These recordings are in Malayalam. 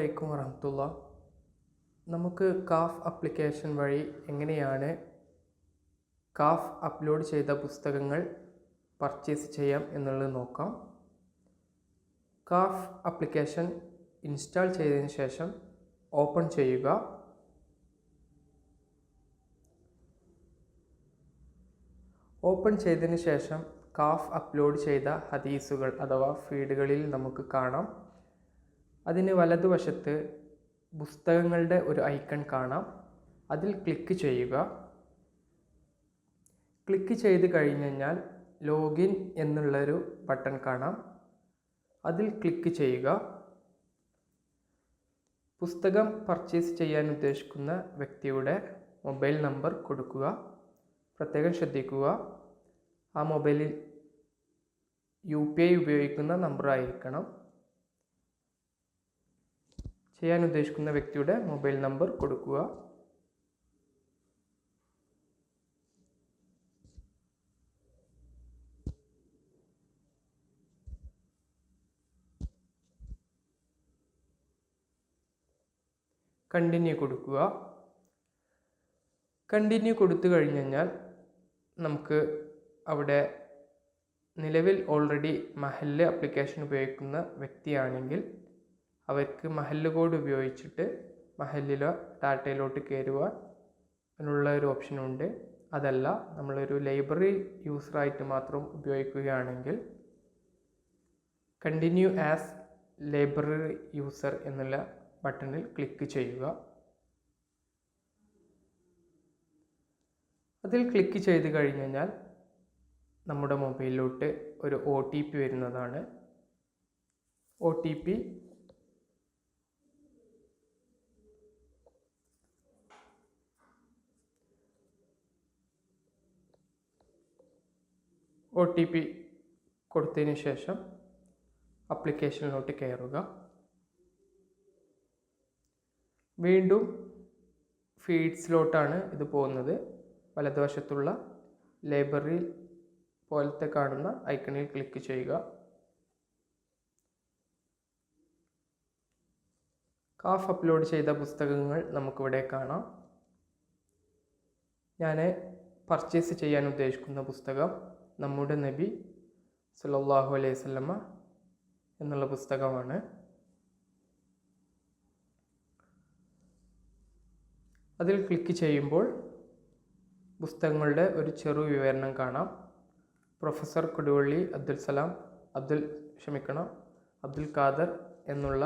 അലൈക്കും വറഹമത്തുള്ള. നമുക്ക് കാഫ് അപ്ലിക്കേഷൻ വഴി എങ്ങനെയാണ് കാഫ് അപ്ലോഡ് ചെയ്ത പുസ്തകങ്ങൾ പർച്ചേസ് ചെയ്യാം എന്നുള്ളത് നോക്കാം. കാഫ് അപ്ലിക്കേഷൻ ഇൻസ്റ്റാൾ ചെയ്തതിന് ശേഷം ഓപ്പൺ ചെയ്യുക. ഓപ്പൺ ചെയ്തതിന് ശേഷം കാഫ് അപ്ലോഡ് ചെയ്ത ഹദീസുകൾ അഥവാ ഫീഡുകളിൽ നമുക്ക് കാണാം. അതിന് വലതുവശത്ത് പുസ്തകങ്ങളുടെ ഒരു ഐക്കൺ കാണാം. അതിൽ ക്ലിക്ക് ചെയ്യുക. ക്ലിക്ക് ചെയ്ത് കഴിഞ്ഞ് കഴിഞ്ഞാൽ ലോഗിൻ എന്നുള്ളൊരു ബട്ടൺ കാണാം. അതിൽ ക്ലിക്ക് ചെയ്യുക. പുസ്തകം പർച്ചേസ് ചെയ്യാൻ ഉദ്ദേശിക്കുന്ന വ്യക്തിയുടെ മൊബൈൽ നമ്പർ കൊടുക്കുക. പ്രത്യേകം ശ്രദ്ധിക്കുക. ആ മൊബൈലിൽ യു പി ഐ ഉപയോഗിക്കുന്ന നമ്പർ ആയിരിക്കണം. ചെയ്യാൻ ഉദ്ദേശിക്കുന്ന വ്യക്തിയുടെ മൊബൈൽ നമ്പർ കൊടുക്കുക. കണ്ടിന്യൂ കൊടുക്കുക. കണ്ടിന്യൂ കൊടുത്തു കഴിഞ്ഞു കഴിഞ്ഞാൽ നമുക്ക് അവിടെ നിലവിൽ ഓൾറെഡി മഹല്ല് ആപ്ലിക്കേഷൻ ഉപയോഗിക്കുന്ന വ്യക്തിയാണെങ്കിൽ അവർക്ക് മഹല്ല് കോഡ് ഉപയോഗിച്ചിട്ട് മഹല്ലിലോ ഡാറ്റയിലോട്ട് കയറുക എന്നുള്ള ഒരു ഓപ്ഷനുണ്ട്. അതല്ല നമ്മളൊരു ലൈബ്രറി യൂസറായിട്ട് മാത്രം ഉപയോഗിക്കുകയാണെങ്കിൽ കണ്ടിന്യൂ ആസ് ലൈബ്രറി യൂസർ എന്നുള്ള ബട്ടണിൽ ക്ലിക്ക് ചെയ്യുക. അതിൽ ക്ലിക്ക് ചെയ്ത് കഴിഞ്ഞ് കഴിഞ്ഞാൽ നമ്മുടെ മൊബൈലിലോട്ട് ഒരു ഒ ടി പി വരുന്നതാണ്. O T P O T P കൊടുത്തതിന് ശേഷം അപ്ലിക്കേഷനിലോട്ട് കയറുക. വീണ്ടും ഫീഡ്സിലോട്ടാണ് ഇത് പോകുന്നത്. വലതുവശത്തുള്ള ലൈബ്രറി പോലത്തെ കാണുന്ന ഐക്കണിൽ ക്ലിക്ക് ചെയ്യുക. കാഫ് അപ്ലോഡ് ചെയ്ത പുസ്തകങ്ങൾ നമുക്കിവിടെ കാണാം. ഞാൻ പർച്ചേസ് ചെയ്യാൻ ഉദ്ദേശിക്കുന്ന പുസ്തകം നമ്മുടെ നബി സല്ലല്ലാഹു അലൈഹി വസല്ലമ എന്നുള്ള പുസ്തകമാണ്. അതിൽ ക്ലിക്ക് ചെയ്യുമ്പോൾ പുസ്തകങ്ങളുടെ ഒരു ചെറു വിവരണം കാണാം. പ്രൊഫസർ കൊടുവള്ളി അബ്ദുൽ സലാം അബ്ദുൽ ക്ഷമിക്കണം അബ്ദുൽ ഖാദർ എന്നുള്ള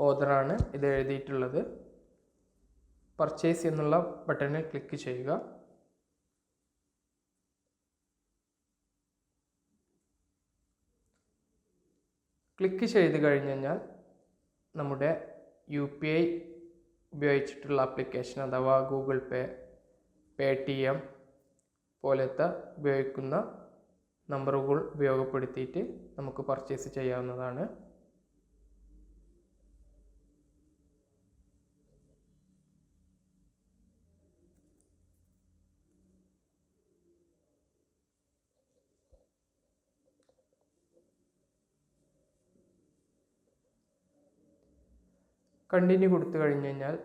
ഓദറാണ് ഇത് എഴുതിയിട്ടുള്ളത്. പർച്ചേസ് എന്നുള്ള ബട്ടണിൽ ക്ലിക്ക് ചെയ്യുക. ക്ലിക്ക് ചെയ്ത് കഴിഞ്ഞ് കഴിഞ്ഞാൽ നമ്മുടെ യു പി ഐ ഉപയോഗിച്ചിട്ടുള്ള ആപ്ലിക്കേഷൻ അഥവാ ഗൂഗിൾ പേ പേ ടി എം പോലത്തെ ഉപയോഗിക്കുന്ന നമ്പറുകൾ ഉപയോഗപ്പെടുത്തിയിട്ട് നമുക്ക് പർച്ചേസ് ചെയ്യാവുന്നതാണ്. കണ്ടിന്യൂ കൊടുത്തു കഴിഞ്ഞു കഴിഞ്ഞാൽ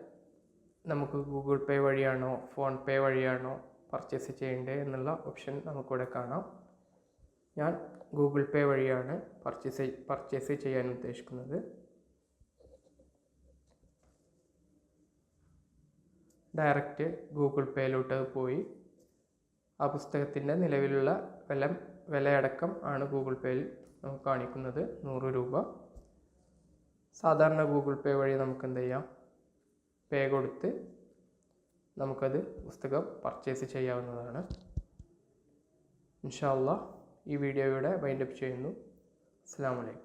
നമുക്ക് ഗൂഗിൾ പേ വഴിയാണോ ഫോൺ പേ വഴിയാണോ പർച്ചേസ് ചെയ്യേണ്ടത് എന്നുള്ള ഓപ്ഷൻ നമുക്കിവിടെ കാണാം. ഞാൻ ഗൂഗിൾ പേ വഴിയാണ് പർച്ചേസ് പർച്ചേസ് ചെയ്യാൻ ഉദ്ദേശിക്കുന്നത്. ഡയറക്റ്റ് ഗൂഗിൾ പേയിലോട്ട് പോയി. ആ പുസ്തകത്തിന്റെ നിലവിലുള്ള വില വിലയടക്കം ആണ് ഗൂഗിൾ പേയിൽ നമുക്ക് കാണിക്കുന്നത്. നൂറ് രൂപ. സാധാരണ ഗൂഗിൾ പേ വഴി നമുക്ക് എന്ത് ചെയ്യാം? പേ കൊടുത്ത് നമുക്കത് പുസ്തകം പർച്ചേസ് ചെയ്യാവുന്നതാണ്. ഇൻഷാല്ല ഈ വീഡിയോയുടെ വൈൻഡപ്പ് ചെയ്യുന്നു. അസ്സാം വലൈക്കും